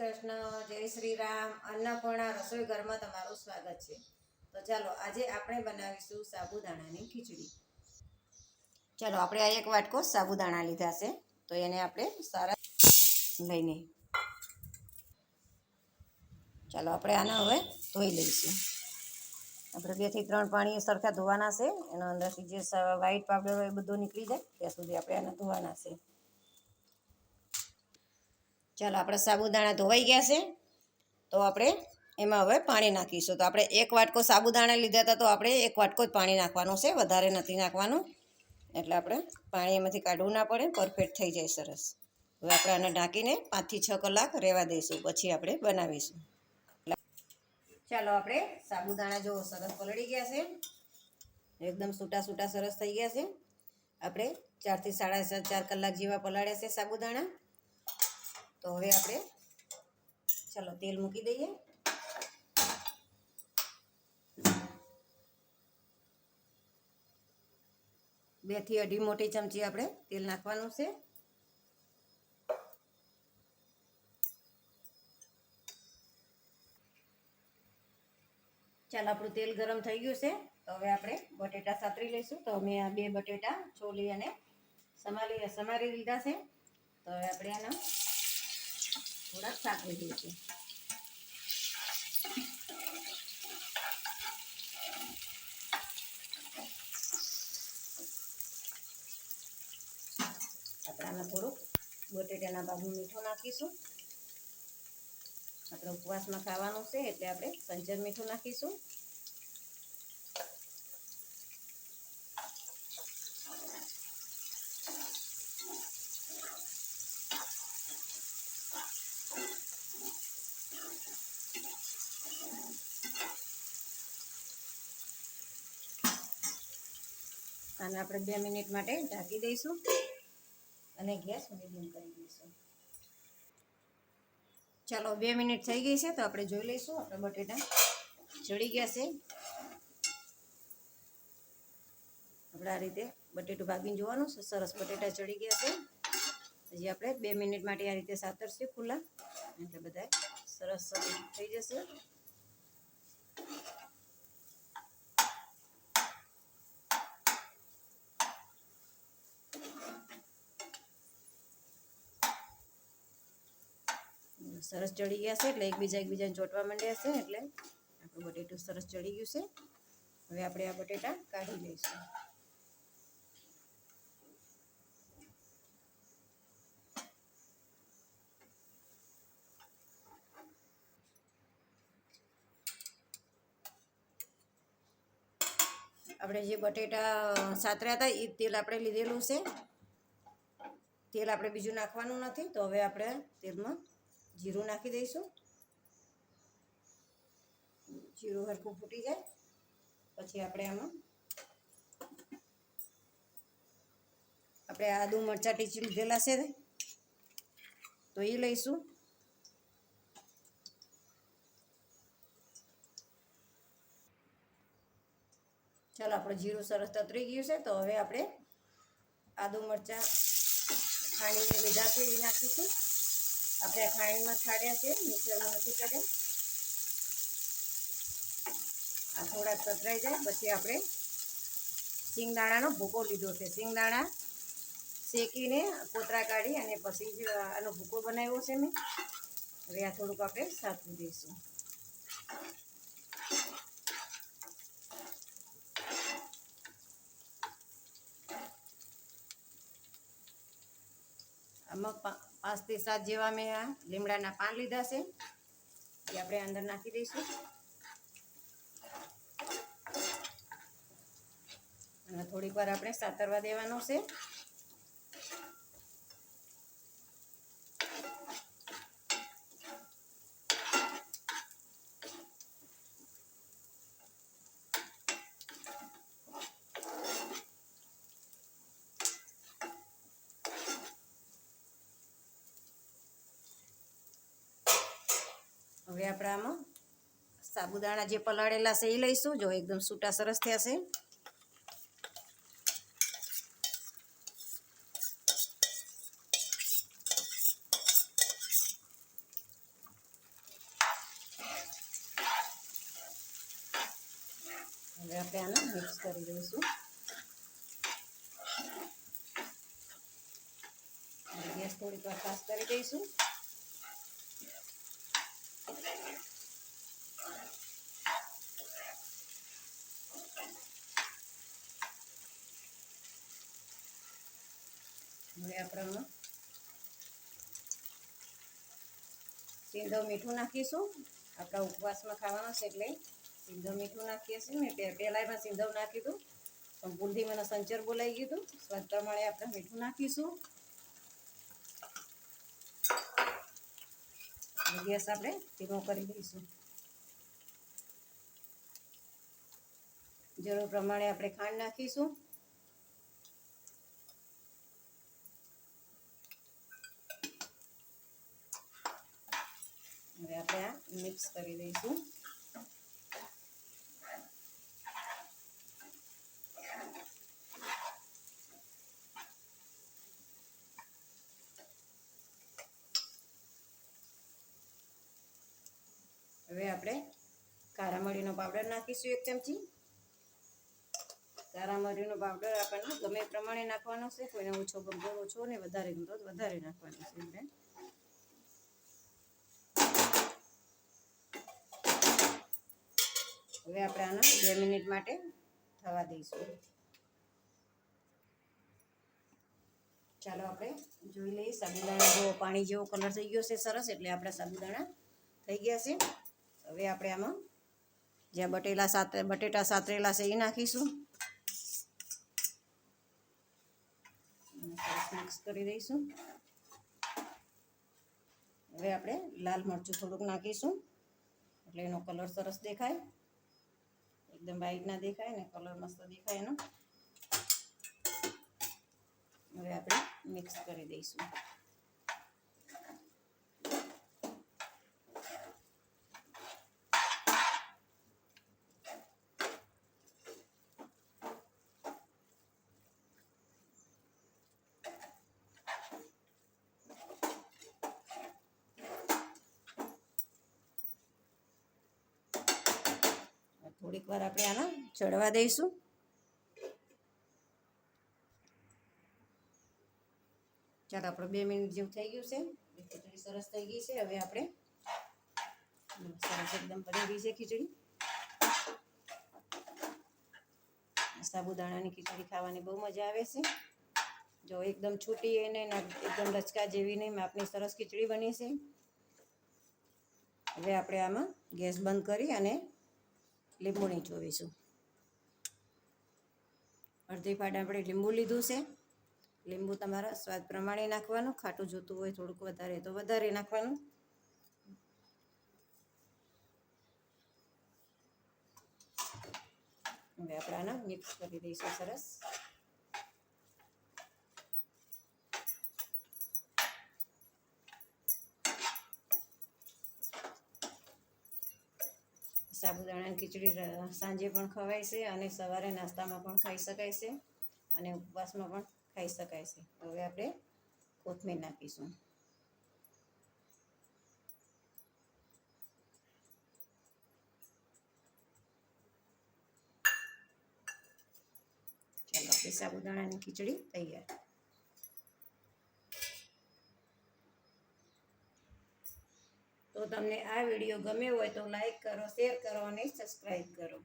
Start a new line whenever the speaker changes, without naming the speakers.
કૃષ્ણ, જય શ્રી રામ અન્નપૂર્ણા રસોઈ ઘરમાં તમારું સ્વાગત છે. તો ચાલો, આજે આપણે બનાવીશું સાબુદાણાની ખીચડી. ચાલો, આપણે આ એક વાટકો સાબુદાણા લીધા છે. તો એને આપણે સારા લઈને ચાલો, આપણે આને હવે ધોઈ લઈશું. આપણે બેથી ત્રણ પાણી સરખા ધોવાના છે. એનો અંદરથી જે વ્હાઈટ પાવડર હોય એ બધું નીકળી જાય. ત્યાં સુધી આપણે આને ધોવાના છે. ચાલો આપણે સાબુદાણા ધોવાઈ ગયા છે. તો આપણે એમાં હવે પાણી નાખીશું. તો આપણે એક વાટકો સાબુદાણા લીધા હતા, તો આપણે એક વાટકો જ પાણી નાખવાનું છે. વધારે નથી નાખવાનું. એટલે આપણે પાણી એમાંથી કાઢવું ના પડે, પરફેક્ટ થઈ જાય સરસ. હવે આપણે આને ઢાંકીને પાંચથી છ કલાક રહેવા દઈશું. પછી આપણે બનાવીશું. ચાલો આપણે સાબુદાણા જો સરસ પલળી ગયા છે. એકદમ સૂટા સૂટા સરસ થઈ ગયા છે. આપણે ચારથી સાડા ચાર કલાક જેવા પલાળ્યા છે સાબુદાણા. તો હવે આપણે ચાલો તેલ મૂકી દઈએ. બેથી અઢી મોટી ચમચી આપણે તેલ નાખવાનું છે. ચાલ, આપણું તેલ ગરમ થઈ ગયું છે. તો હવે આપણે બટેટા સાતરી લઈશું. તો મેં આ બે બટેટા છોલી અને સમારી સમારી લીધા છે. તો હવે આપણે આના થોડાક સાતરી દઈશું આપણામાં થોડુંક બટેટાના ભાગનું મીઠું નાખીશું. આપણે ઉપવાસમાં ખાવાનું છે એટલે આપણે સંચર મીઠું નાખીશું. આને આપણે બે મિનિટ માટે ઢાંકી દઈશું. અને ગેસ મીડિયમ કરી દઈશું. ચાલો, બે મિનિટ થઈ ગઈ છે તો આપણે જોઈ લઈશું આપણે બટેટા ચડી ગયા છે. આપણે આ રીતે બટેટું ભાગીને જોવાનું સરસ બટેટા ચડી ગયા છે. પછી આપણે બે મિનિટ માટે આ રીતે સાતરશું ખુલ્લા. એટલે બધા સરસ થઈ જશે. સરસ ચડી ગયા છે એટલે એકબીજા એકબીજાને ચોટવા માંડ્યા છે એટલે આપણું બટેટું સરસ ચડી ગયું છે. હવે આપણે આ બટેટા કાઢી લઈશું. આપણે જે બટેટા સાતર્યા હતા એ તેલ આપણે લીધેલું છે. તેલ આપણે બીજું નાખવાનું નથી તો હવે આપણે તેલમાં જીરું નાખી દઈશું. જીરું હરખું ફૂટી જાય. પછી આપણે આમાં આપણે આદુ મરચાં ટીચી લીધેલા છે તો એ લઈશું. ચાલો, આપણું જીરું સરસ તતરી ગયું છે, તો હવે આપણે આદુ મરચાં ખાણીને લીધા છે નાખીશું. આપણે ખાણીમાં છાડ્યા છે મિક્સરમાં નથી કર્યા આ થોડાક સતરાઈ જાય, પછી આપણે સિંગદાણાનો ભૂકો લીધો છે. સિંગદાણા શેકીને કોતરા કાઢી અને પછી જ આનો ભૂકો બનાવ્યો છે મેં. હવે આ થોડુંક આપણે સાતવી દઈશું. આમાં પાંચથી સાત જેવા મેં આ લીમડાના પાન લીધા છે. એ આપણે અંદર નાખી દઈશું. અને થોડીક વાર આપણે સાતરવા દેવાનો છે. આપણે આમાં સાબુદાણા જે પલાળેલા છે એ લઈશું. જો એકદમ સૂટા સરસ થયા છે. હવે આપણે આને મિક્સ કરી દઈશું. ગેસ થોડીક વાર ખાસ કરી દઈશું. હવે આપણે મીઠું નાખીશું. આપણા ઉપવાસમાં ખાવાનો છે એટલે સિંધો મીઠું નાખીએ છીએ ને પહેલાં એમાં સિંધો નાખી દઉં. પણ ભૂલથી મને સંચર બોલાઈ ગયું સ્વાદ પ્રમાણે આપણે મીઠું નાખીશું. ગેસ આપણે ધીમો કરી દઈશું. જરૂર પ્રમાણે આપણે ખાંડ નાખીશું હવે આપણે આ મિક્સ કરી દઈશું. હવે આપણે કાળા મરીનો પાવડર નાખીશું એક ચમચી. કાળા મરીનો પાવડર આપણને ગમે પ્રમાણે નાખવાનો છે. કોઈને ઓછો ગમતો ઓછો ને વધારે ગમતો વધારે નાખવાનો છે આપણે હવે આપણે આને બે મિનિટ માટે થવા દઈશું. ચાલો આપણે જોઈ લઈએ. સાબુદાણા જેવો પાણી જેવો કલર થઈ ગયો છે, સરસ. એટલે આપણા સાબુદાણા થઈ ગયા છે. હવે આપણે આમાં જ્યાં બટેલા સાત, બટેટા સાતરેલા છે એ નાખીશું. મિક્સ કરી દઈશું. હવે આપણે લાલ મરચું થોડુંક નાખીશું. એટલે એનો કલર સરસ દેખાય. એકદમ વ્હાઈટ ના દેખાય ને કલર મસ્ત દેખાય એનો હવે આપણે મિક્સ કરી દઈશું થોડીક વાર આપણે આને ચડવા દઈશું. ચાલો, આપણે બે મિનિટ જેવું થઈ ગયું છે. ખીચડી સરસ થઈ ગઈ છે. હવે આપણે સરસ એકદમ બની ગઈ છે ખીચડી. સાબુદાણાની ખીચડી ખાવાની બહુ મજા આવે છે. જો એકદમ છૂટી એને એકદમ રચકા જેવી નહીં, માપની સરસ ખીચડી બની છે. હવે આપણે આમાં ગેસ બંધ કરી અને લીંબુ જોઈશું. અડધી પાડે આપણે લીંબુ લીધું છે. લીંબુ તમારા સ્વાદ પ્રમાણે નાખવાનું. ખાટું જોતું હોય થોડુંક વધારે તો વધારે નાખવાનું. હવે આપણે આને મિક્સ કરી દઈશું સરસ સાબુદાણાની ખીચડી સાંજે પણ ખવાય છે અને સવારે નાસ્તામાં પણ ખાઈ શકાય છે અને ઉપવાસમાં પણ ખાઈ શકાય છે. હવે આપણે કોથમીર નાખીશું. ચાલો, આપણી સાબુદાણાની ખીચડી તૈયાર. તમને આ વીડિયો ગમ્યો હોય તો લાઈક કરો શેર કરો અને સબસ્ક્રાઈબ કરો.